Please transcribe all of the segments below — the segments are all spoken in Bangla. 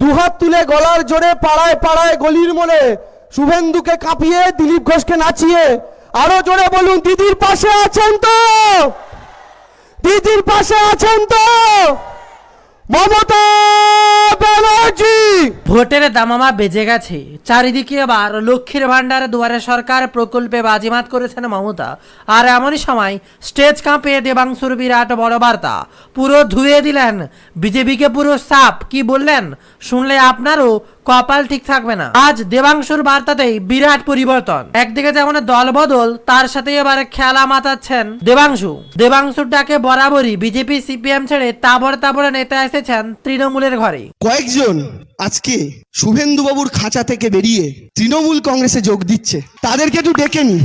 দুহাত তুলে গলার জোরে পাড়ায় পাড়ায় গলির মনে শুভেন্দুকে কাঁপিয়ে দিলীপ ঘোষকে নাচিয়ে আরও জোরে বলুন, দিদির পাশে আছেন তো! দিদির পাশে আছেন তো! ভোটের দামামা বেজে গেছে। চারিদিকে এবার লক্ষ্মীর ভাণ্ডার, দুয়ারে সরকার প্রকল্পে বাজিমাত করেছেন মমতা। আর এমনই সময় স্টেজ কাঁপে দেবাংশুর বিরাট বড় বার্তা। পুরো ধুয়ে দিলেন। বিজেপিকে পুরো সাপ কি বললেন? শুনলে আপনারও কপাল ঠিক থাকবে না। আজ দেবাংশুর বার্তাতেই বিরাট পরিবর্তন। একদিকে যেমন দল বদল, তার সাথে এবারে খেলা মাতাচ্ছেন দেবাংশু। দেবাংশুর ডাকে বরাবরই বিজেপি, সিপিএম ছেড়ে তাবড় তাবড় নেতা এসেছেন তৃণমূলের ঘরে। কয়েকজন আজকে শুভেন্দু বাবুর খাঁচা থেকে বেরিয়ে তৃণমূল কংগ্রেসে যোগ দিচ্ছে। তাদেরকে একটু ডেকে নি।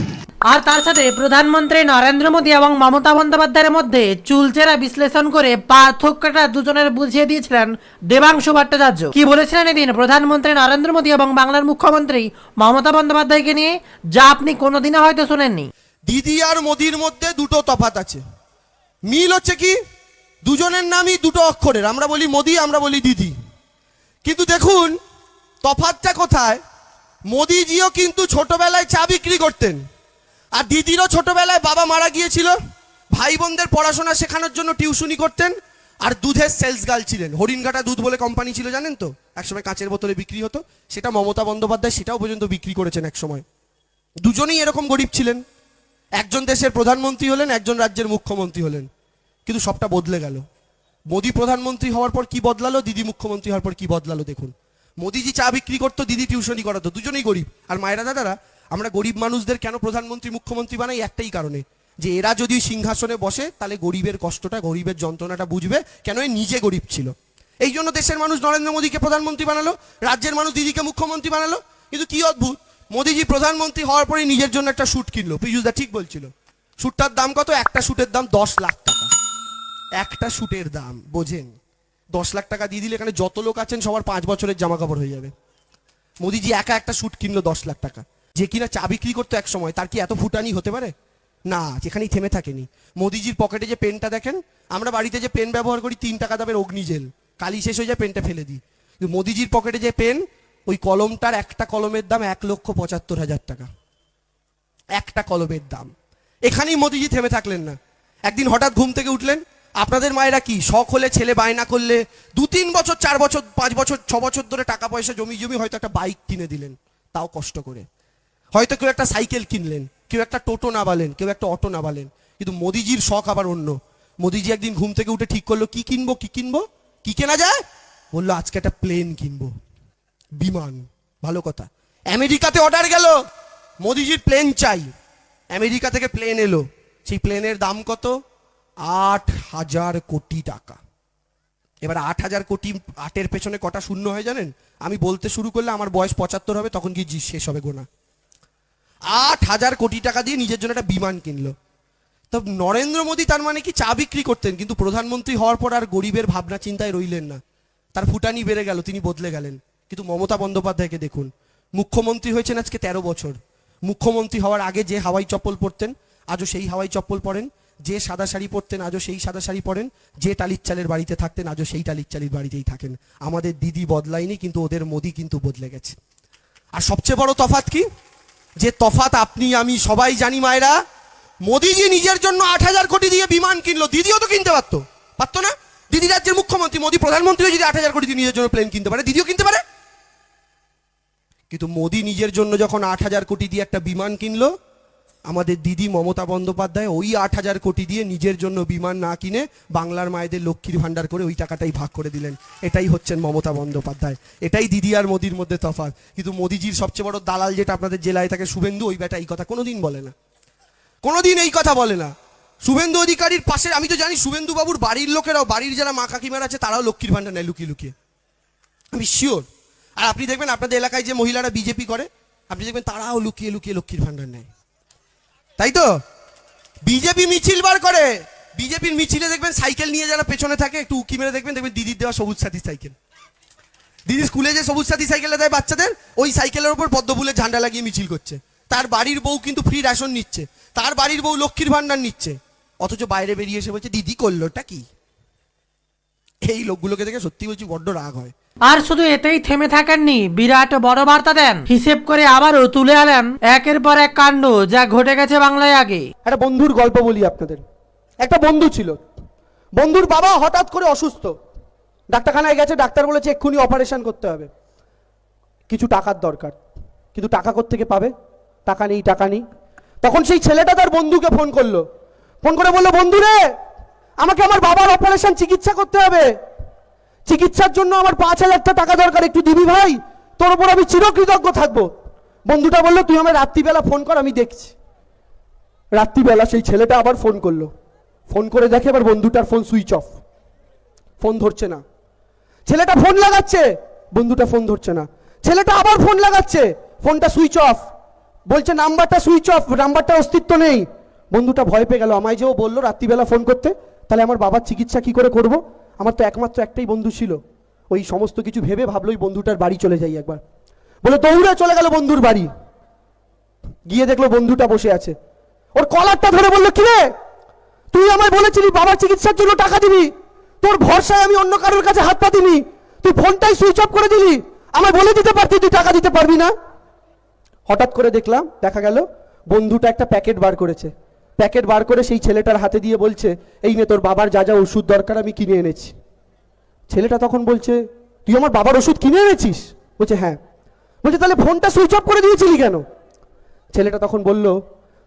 আর তার সাথে প্রধানমন্ত্রী নরেন্দ্র মোদী এবং মমতা বন্দ্যোপাধ্যায়ের মধ্যে চুলচেরা বিশ্লেষণ করে পার্থক্যটা দুজনের বুঝিয়ে দিয়েছিলেন দেবাংশু ভট্টাচার্য। কি বলেছিলেন এদিন প্রধানমন্ত্রী নরেন্দ্র মোদী এবং বাংলার মুখ্যমন্ত্রী মমতা বন্দ্যোপাধ্যায়কে নিয়ে? যা আপনি কোনোদিনও হয়তো শোনেননি। দিদি আর মোদির মধ্যে দুটো তফাত আছে। মিল হচ্ছে কি? দুজনের নামই দুটো অক্ষরের। আমরা বলি মোদি, আমরা বলি দিদি। কিন্তু দেখুন তফাতটা কোথায়? মোদিজিও কিন্তু ছোটবেলায় চা বিক্রি করতেন। আর দিদিরও ছোটবেলায় বাবা মারা গিয়েছিল। ভাই বোনদের পড়াশোনা শেখানোর জন্য টিউশনি করতেন। আর দুধের সেলস গার্ল ছিলেন। হরিণঘাটা দুধ বলে কোম্পানি ছিল, জানেন তো? একসময় কাঁচের বোতলে বিক্রি হতো। সেটা মমতা বন্দ্যোপাধ্যায় সেটাও পর্যন্ত বিক্রি করেছেন একসময়। দুজনেই এরকম গরিব ছিলেন। একজন দেশের প্রধানমন্ত্রী হলেন, একজন রাজ্যের মুখ্যমন্ত্রী হলেন। কিন্তু সবটা বদলে গেল। মোদি প্রধানমন্ত্রী হওয়ার পর কি বদলালো? দিদি মুখ্যমন্ত্রী হওয়ার পর কি বদলালো? দেখুন। মোদিজি চা বিক্রি করতো, দিদি টিউশনি করাতো। দুজনেই গরিব। আর মায়েরা দাদারা আমরা গরিব মানুষদের কেন প্রধানমন্ত্রী, মুখ্যমন্ত্রী বানাই? একটাই কারণে। যে এরা যদি সিংহাসনে বসে, তাহলে গরিবের কষ্টটা, গরিবের যন্ত্রণাটা বুঝবে কেন এ নিজে গরিব ছিল। এই জন্য দেশের মানুষ নরেন্দ্র মোদীকে প্রধানমন্ত্রী বানালো, রাজ্যের মানুষ দিদিকে মুখ্যমন্ত্রী বানালো। কিন্তু কি অদ্ভুত, মোদিজি প্রধানমন্ত্রী হওয়ার পরে নিজের জন্য একটা শ্যুট কিনলো। পীযুষদা ঠিক বলছিল শ্যুটটার দাম কত? একটা শ্যুটের দাম দশ লাখ টাকা। একটা শ্যুটের দাম, বোঝেন? দশ লাখ টাকা দিয়ে দিলে এখানে যত লোক আছেন, সবার পাঁচ বছরের জামা কাপড় হয়ে যাবে। মোদিজি একা একটা শ্যুট কিনলো দশ লাখ টাকা। যে কিনা চা বিক্রি করতো এক সময়, তার কি এত ফুটানি হতে পারে? না যেখানেই থেমে থাকেনি। মোদিজির পকেটে যে পেনটা দেখেন, আমরা বাড়িতে যে পেন ব্যবহার করি, তিন টাকা দামের অগ্নিজেল। কালি শেষ হয়ে যায়, পেনটা ফেলে দিই। কিন্তু মোদিজির পকেটে যে পেন, ওই কলমটার একটা কলমের দাম এক লক্ষ পঁচাত্তর হাজার টাকা। একটা কলমের দাম। এখানেই মোদিজি থেমে থাকলেন না। একদিন হঠাৎ ঘুম থেকে উঠলেন, আপনাদের মায়েরা কি, শখ হলে ছেলে বায়না করলে, দু তিন বছর, চার বছর, পাঁচ বছর, ছ বছর ধরে টাকা পয়সা জমি জমি হয়তো একটা বাইক কিনে দিলেন, তাও কষ্ট করে। হয়তো কেউ একটা সাইকেল কিনলেন, কেউ একটা টোটো নাবালেন, কেউ একটা অটো নাবালেন, কিন্তু মোদিজির শখ আবার অন্য। মোদিজি একদিন ঘুম থেকে উঠে ঠিক করল, কি কিনবো কি কিনবো? কি কেনা যায়? বলল, আজকে একটা প্লেন কিনবো। বিমান, ভালো কথা। আমেরিকাতে অর্ডার গেল, মোদিজির প্লেন চাই। আমেরিকা থেকে প্লেন এলো, সেই প্লেনের দাম কত? আট হাজার কোটি টাকা। এবার আট হাজার কোটি আটের পেছনে কটা শূন্য হয় জানেন? আমি বলতে শুরু করলে আমার বয়স পঁচাত্তর হবে, তখন জি শেষ হবে গোনা। আট হাজার কোটি টাকা দিয়ে নিজের জন্য একটা বিমান কিনলো। তো নরেন্দ্র মোদী তার মানে কি? চা বিক্রি করতেন, কিন্তু প্রধানমন্ত্রী হওয়ার পর আর গরিবের ভাবনা চিন্তায় রইলেন না। তার ফুটানি বেড়ে গেল, তিনি বদলে গেলেন। কিন্তু মমতা বন্দ্যোপাধ্যায়কে দেখুন, মুখ্যমন্ত্রী হয়েছেন আজকে তেরো বছর। মুখ্যমন্ত্রী হওয়ার আগে যে হাওয়াই চপ্পল পরতেন, আজও সেই হাওয়াই চপ্পল পরেন। যে সাদা শাড়ি পরতেন, আজও সেই সাদা শাড়ি পরেন। যে টালির চালের বাড়িতে থাকতেন, আজও সেই টালির বাড়িতেই থাকেন। আমাদের দিদি বদলায়নি, কিন্তু ওদের মোদি কিন্তু বদলে গেছে। আর সবচেয়ে বড় তফাত কি? যে তফাত আপনি, আমি সবাই জানি মায়েরা, মোদিজি নিজের জন্য আট হাজার কোটি দিয়ে বিমান কিনলো। দিদিও তো কিনতে পারতো। পারতো না? দিদি রাজ্যের মুখ্যমন্ত্রী, মোদী প্রধানমন্ত্রী যদি আট হাজার কোটি দিয়ে নিজের জন্য প্লেন কিনতে পারে, দিদিও কিনতে পারে। কিন্তু মোদি নিজের জন্য যখন আট হাজার কোটি দিয়ে একটা বিমান কিনলো আমাদের দিদি মমতা বন্দ্যোপাধ্যায় ওই আট হাজার কোটি দিয়ে নিজের জন্য বিমান না কিনে বাংলার মায়েদের লক্ষ্মীর ভাণ্ডার করে ওই টাকাটাই ভাগ করে দিলেন। এটাই হচ্ছেন মমতা বন্দ্যোপাধ্যায়। এটাই দিদি আর মোদির মধ্যে তফাৎ। কিন্তু মোদিজির সবচেয়ে বড় দালাল যেটা আপনাদের জেলায় থাকে, শুভেন্দু, ওই বেটা এই কথা কোনোদিন বলে না। কোনোদিন এই কথা বলে না। শুভেন্দু অধিকারীর পাশে, আমি তো জানি শুভেন্দু বাবুর বাড়ির লোকেরাও, বাড়ির যারা মা কাকিমার আছে, তারাও লক্ষ্মীর ভাণ্ডার নেয় লুকিয়ে লুকিয়ে। আমি শিওর আর আপনি দেখবেন, আপনাদের এলাকায় যে মহিলারা বিজেপি করে, আপনি দেখবেন তারাও লুকিয়ে লুকিয়ে লক্ষ্মীর ভাণ্ডার নেয়। তাই তো? বিজেপি মিছিল বার করে। বিজেপির মিছিলে দেখবেন সাইকেল নিয়ে যারা পেছনে থাকে, একটু উকি মেরে দেখবেন দেখবেন দিদির দেওয়া সবুজ সাথী সাইকেল। দিদি স্কুলে যে সবুজ সাথী সাইকেলটা দেয় বাচ্চাদের, ওই সাইকেলের ওপর পদ্ম ফুলের ঝান্ডা লাগিয়ে মিছিল করছে। তার বাড়ির বউ কিন্তু ফ্রি রেশন নিচ্ছে। তার বাড়ির বউ লক্ষ্মীর ভাণ্ডার নিচ্ছে। অথচ বাইরে বেরিয়ে এসে বলছে, দিদি করলোটা কি? এই লোকগুলোকে দেখে সত্যি বলছি বড্ড রাগ হয়। আর শুধু এতেই থেমে থাকেননি বিরাট বড় বার্তা দেন। হিসেব করে আবারও তুলে আনেন একের পর এক কাণ্ড যা ঘটে গেছে বাংলায় আগে। একটা বন্ধুর গল্প বলি আপনাদের। একটা বন্ধু ছিল। বন্ধুর বাবা হঠাৎ করে অসুস্থ। ডাক্তারখানায় গেছে ডাক্তার বলেছে এক্ষুনি অপারেশন করতে হবে। কিছু টাকার দরকার। কিন্তু টাকা থেকে পাবে? টাকা নেই টাকা নেই। তখন সেই ছেলেটা তার বন্ধুকে ফোন করল। ফোন করে বলল বন্ধু রে আমাকে আমার বাবার অপারেশন চিকিৎসা করতে হবে। চিকিৎসার জন্য আমার পাঁচ হাজারটা টাকা দরকার। একটু দিবি ভাই? তোর উপর আমি চিরকৃতজ্ঞ থাকব। বন্ধুটা বলল, তুই আমার রাত্রিবেলা ফোন কর, আমি দেখছি। রাত্রিবেলা সেই ছেলেটা আবার ফোন করল। ফোন করে দেখে এবার বন্ধুটার ফোন সুইচ অফ ফোন ধরছে না। ছেলেটা ফোন লাগাচ্ছে, বন্ধুটা ফোন ধরছে না। ছেলেটা আবার ফোন লাগাচ্ছে ফোনটা সুইচ অফ বলছে, নাম্বারটা সুইচ অফ নাম্বারটা অস্তিত্ব নেই। বন্ধুটা ভয় পেয়ে গেল। আমায় যে ও বলল রাত্রিবেলা ফোন করতে তাহলে আমার বাবার চিকিৎসা কি করে করব? আমার তো একমাত্র একটাই বন্ধু ছিল। ওই সমস্ত কিছু ভেবে ভাবলো ওই বন্ধুটার বাড়ি চলে যাই একবার। বলে, দৌড়ে চলে গেল বন্ধুর বাড়ি। গিয়ে দেখল বন্ধুটা বসে আছে। ওর কলারটা ধরে বলল কিরে তুই আমায় বলেছিলি বাবার চিকিৎসার জন্য টাকা দিবি। তোর ভরসায় আমি অন্য কারোর কাছে হাত পা পাতিনি তুই ফোনটাই সুইচ অফ করে দিলি। আমায় বলে দিতে পারতি, তুই টাকা দিতে পারবি না? হঠাৎ করে দেখলাম, দেখা গেল বন্ধুটা একটা প্যাকেট বার করেছে। প্যাকেট বার করে সেই ছেলেটার হাতে দিয়ে বলছে, এই নে তোর বাবার যা যা ওষুধ দরকার আমি কিনে এনেছি। ছেলেটা তখন বলছে, তুই আমার বাবার ওষুধ কিনে এনেছিস? বলছে হ্যাঁ। বলছে, তাহলে ফোনটা সুইচ অফ করে দিয়েছিলি কেন? ছেলেটা তখন বলল,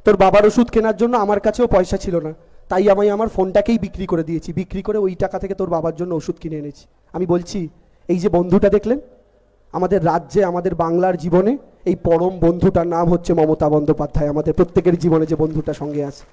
তোর বাবার ওষুধ কেনার জন্য আমার কাছেও পয়সা ছিল না, তাই আমি আমার ফোনটাকেই বিক্রি করে দিয়েছি। বিক্রি করে ওই টাকা থেকে তোর বাবার জন্য ওষুধ কিনে এনেছি। আমি বলছি, এই যে বন্ধুটা দেখলেন আমাদের রাজ্যে, আমাদের বাংলার জীবনে এই পরম বন্ধুটার নাম হচ্ছে মমতা বন্দ্যোপাধ্যায়। আমাদের প্রত্যেকের জীবনে যে বন্ধুটা সঙ্গে আছে।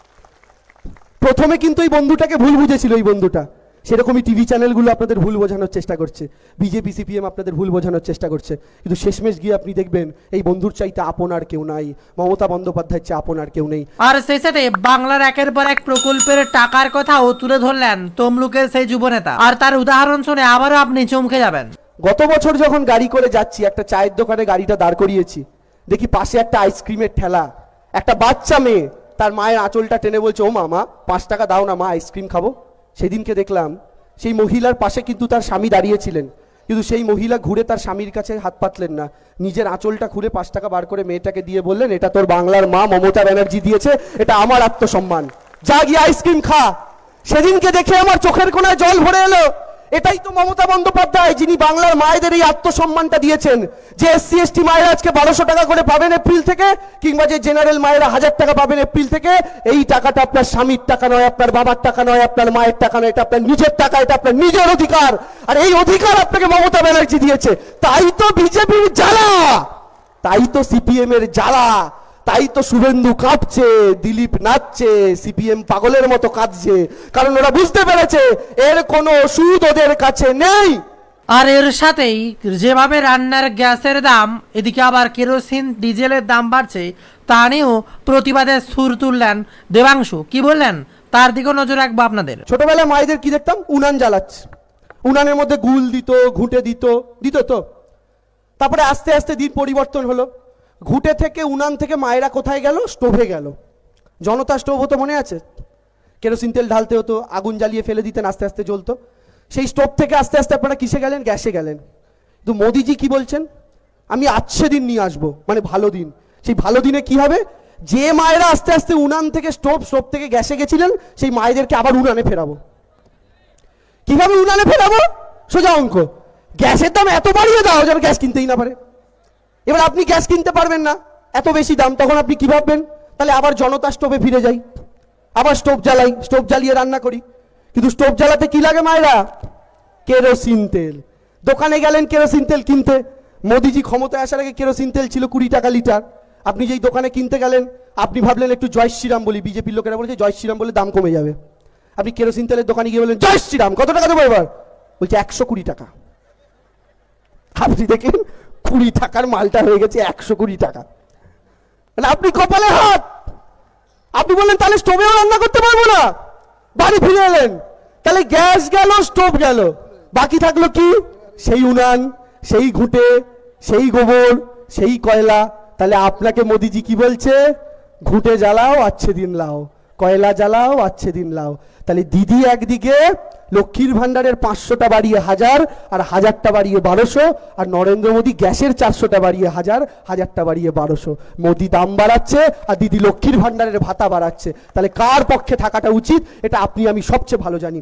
প্রথমে কিন্তু এই বন্ধুটাকে ভুল বুঝেছিল এই বন্ধুটা। সেরকমই টিভি চ্যানেলগুলো আপনাদের ভুল বোঝানোর চেষ্টা করছে। বিজেপি, সিপিএম আপনাদের ভুল বোঝানোর চেষ্টা করছে। কিন্তু শেষমেশ গিয়ে আপনি দেখবেন, এই বন্ধুর চাইতে আপন আর কেউ নাই। মমতা বন্দ্যোপাধ্যায়ের চেয়ে আপন আর কেউ নেই। আর সেই সাথে বাংলার একের পর এক প্রকল্পের টাকার কথাও তুলে ধরলেন তমলুকের সেই যুবনেতা। আর তার উদাহরণ শুনে আবারও আপনি চমকে যাবেন। গত বছর যখন গাড়ি করে যাচ্ছি, একটা চায়ের দোকানে গাড়িটা দাঁড় করিয়েছি, দেখি পাশে একটা আইসক্রিমের ঠেলা, একটা বাচ্চা মেয়ে, তার মায়ের আঁচলটা টেনে বলছে, ও মা মা, পাঁচ টাকা দাও না, মা, আইসক্রিম খাব। সেদিনকে দেখলাম, সেই মহিলার পাশে কিন্তু তার স্বামী দাঁড়িয়েছিলেন, কিন্তু সেই মহিলা ঘুরে তার স্বামীর কাছে হাত পাতলেন না। নিজের আঁচলটা খুলে পাঁচ টাকা বার করে মেয়েটাকে দিয়ে বললেন, এটা তোর বাংলার মা, মমতা ব্যানার্জি দিয়েছে, এটা আমার আত্মসম্মান। যা গিয়ে আইসক্রিম খা। সেদিনকে দেখে আমার চোখের কোনায় জল ভরে এলো। এটাই তো মমতা বন্দ্যোপাধ্যায়, যিনি বাংলার মায়েদের এই আত্মসম্মানটা দিয়েছেন। যে এস এসসি, এসটি মায়েরা আজকে বারোশো টাকা করে পাবেন এপ্রিল থেকে, কিংবা যে জেনারেল মায়েরা হাজার টাকা পাবেন এপ্রিল থেকে, এই টাকাটা আপনার স্বামীর টাকা নয়, আপনার বাবার টাকা নয়, আপনার মায়ের টাকা নয়, এটা আপনার নিজের টাকা, এটা আপনার নিজের অধিকার। আর এই অধিকার আপনাকে মমতা ব্যানার্জি দিয়েছে। তাই তো বিজেপির জ্বালা! তাই তো সিপিএম এর জ্বালা! তাই তো শুভেন্দু কাঁপছে দিলীপ নাচছে সিপিএম পাগলের মতো কাঁদছে। কারণ ওরা বুঝতে পেরেছে এর কোনো ওষুধ ওদের কাছে নেই। আর এর সাথেই যেভাবে রান্নার গ্যাসের দাম এদিকে আবার কেরোসিন ডিজেলের দাম বাড়ছে তা নিয়েও প্রতিবাদের সুর তুললেন দেবাংশু। কি বললেন? তার দিকেও নজর রাখব আপনাদের। ছোটবেলায় মায়েদের কি দেখতাম? উনান জ্বালাচ্ছে। উনানের মধ্যে গুল দিত ঘুঁটে দিত দিত তো। তারপরে আস্তে আস্তে দিন পরিবর্তন হলো। ঘুঁটে থেকে উনান থেকে মায়েরা কোথায় গেল? স্টোভে গেল। জনতা স্টোভ হতো মনে আছে? কেরোসিন তেল ঢালতে হতো, আগুন জ্বালিয়ে ফেলে দিতেন, আস্তে আস্তে জ্বলতো। সেই স্টোভ থেকে আস্তে আস্তে আপনারা কিসে গেলেন? গ্যাসে গেলেন। কিন্তু মোদিজি কি বলছেন? আমি আচ্ছে দিন নিয়ে আসব মানে ভালো দিন। সেই ভালো দিনে কি হবে? যে মায়েরা আস্তে আস্তে উনান থেকে স্টোভ স্টোভ থেকে গ্যাসে গেছিলেন, সেই মায়েদেরকে আবার উনানে ফেরাবো। কীভাবে উনানে ফেরাবো? সোজা অঙ্ক। গ্যাসের দাম এত বাড়িয়ে দাও যেন গ্যাস কিনতেই না পারে। এবার আপনি গ্যাস কিনতে পারবেন না। এত বেশি দাম, তখন আপনি কি ভাববেন? তাহলে আবার জনতা স্টোভে ফিরে যাই। আবার স্টোভ জ্বালাই, স্টোভ জ্বালিয়ে রান্না করি। কিন্তু স্টোভ জ্বালাতে কি লাগে মায়েরা? কেরোসিন তেল। দোকানে গেলেন কেরোসিন তেল কিনতে। মোদিজি ক্ষমতায় আসার আগে কেরোসিন তেল ছিল কুড়ি টাকা লিটার। আপনি যেই দোকানে কিনতে গেলেন, আপনি ভাবলেন একটু জয় শ্রীরাম বলি, বিজেপির লোকেরা বলেছে জয় শ্রীরাম বলে দাম কমে যাবে। আপনি কেরোসিন তেলের দোকানে গিয়ে বললেন, জয় শ্রীরাম, কত টাকা দেবো এবার? বলছে একশো কুড়ি টাকা। আপনি দেখেন কুড়ি টাকার মালটা হয়ে গেছে, একশো কুড়ি টাকা। মানে আপনি কপালে হাত। আপনি বললেন, তাহলে স্টোভেও রান্না করতে পারব না। বাড়ি ফিরে এলেন। তাহলে গ্যাস গেল, স্টোভ গেল। বাকি থাকল কি? সেই উনান, সেই ঘুঁটে, সেই গোবর, সেই কয়লা। তাহলে আপনাকে মোদিজি কি বলছে? ঘুঁটে জ্বালাও আচ্ছে দিন লাও। কয়লা জ্বালাও আচ্ছে দিন লাও। তাহলে দিদি একদিকে, লক্ষ্মীর ভাণ্ডারের পাঁচশোটা বাড়িয়ে হাজার, আর হাজারটা বাড়িয়ে বারোশো, আর নরেন্দ্র মোদী গ্যাসের চারশোটা বাড়িয়ে হাজার, হাজারটা বাড়িয়ে বারোশো। মোদি দাম বাড়াচ্ছে, আর দিদি লক্ষ্মীর ভাণ্ডারের ভাতা বাড়াচ্ছে। তাহলে কার পক্ষে থাকাটা উচিত, এটা আপনি, আমি সবচেয়ে ভালো জানি।